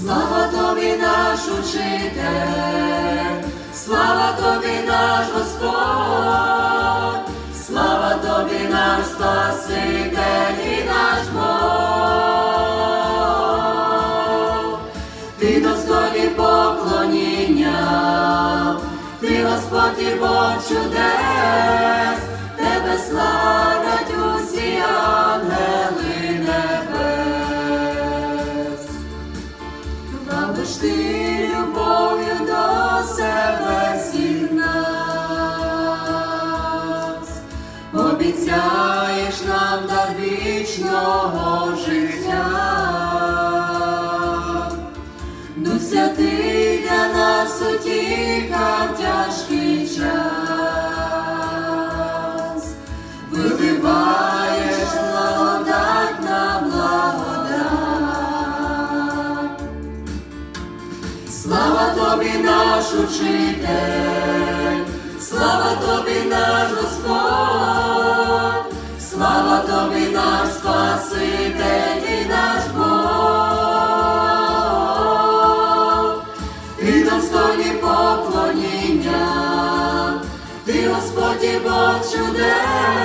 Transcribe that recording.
Слава тобі, наш учитель, слава тобі, наш Господь, слава тобі, наш Спаситель і наш Бог. Ти достойний поклоніння, ти Господь і Бог чудес, Правда ти любов'ю до себе всіх нас, обіцяєш нам дар вічного життя. Дух святий для нас утіха тяжкий Слава тобі, наш учитель, слава тобі, наш Господь, слава тобі, наш Спаситель і наш Бог. Ти достойний поклоніння, ти Господь і Бог чудес,